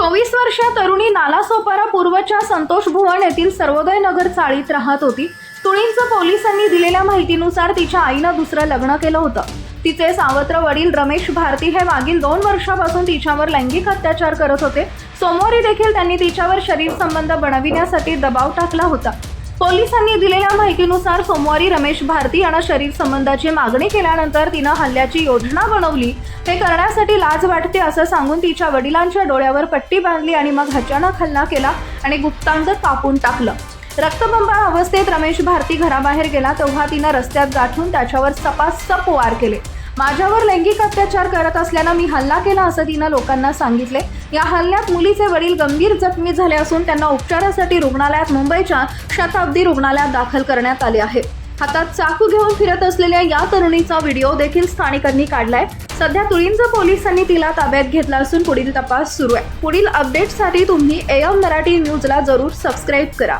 चोवीस वर्षीय तरुणी नालासोपारा पूर्वच्या संतोष भुवन येथील सर्वोदय नगर चाळीत राहत होती. तुळींचं पोलिसांनी दिलेल्या माहितीनुसार तिच्या आईनं दुसरं लग्न केलं होतं. तिचे सावत्र वडील रमेश भारती हे मागील दोन वर्षापासून तिच्यावर लैंगिक अत्याचार करत होते. सोमवारी देखील त्यांनी तिच्यावर शरीर संबंध बनविण्यासाठी दबाव टाकला होता. पोलिसांनी दिलेल्या माहितीनुसार सोमवारी रमेश भारती यांना शरीर संबंधाची मागणी केल्यानंतर तिनं हल्ल्याची योजना बनवली. हे करण्यासाठी लाज वाटते असं सांगून तिच्या वडिलांच्या डोळ्यावर पट्टी बांधली आणि मग अचानक हल्ला केला आणि गुप्तांग कापून टाकलं. रक्तबंबाळ अवस्थेत रमेश भारती घराबाहेर गेला तेव्हा तिनं रस्त्यात गाठून त्याच्यावर सपासप वार केले. माझ्यावर लैंगिक अत्याचार करत असल्यानं मी हल्ला केला असं तिनं लोकांना सांगितले. या हल्ल्यात मुलीचे वडील गंभीर जखमी झाले असून त्यांना उपचारासाठी रुग्णालयात मुंबईच्या शताब्दी रुग्णालयात दाखल करण्यात आले आहे. हातात चाकू घेऊन फिरत असलेल्या या तरुणीचा व्हिडिओ देखील स्थानिकांनी काढलाय. सध्या तुळींज पोलिसांनी तिला ताब्यात घेतला असून पुढील तपास सुरू आहे. पुढील अपडेटसाठी तुम्ही एम मराठी न्यूजला जरूर सबस्क्राईब करा.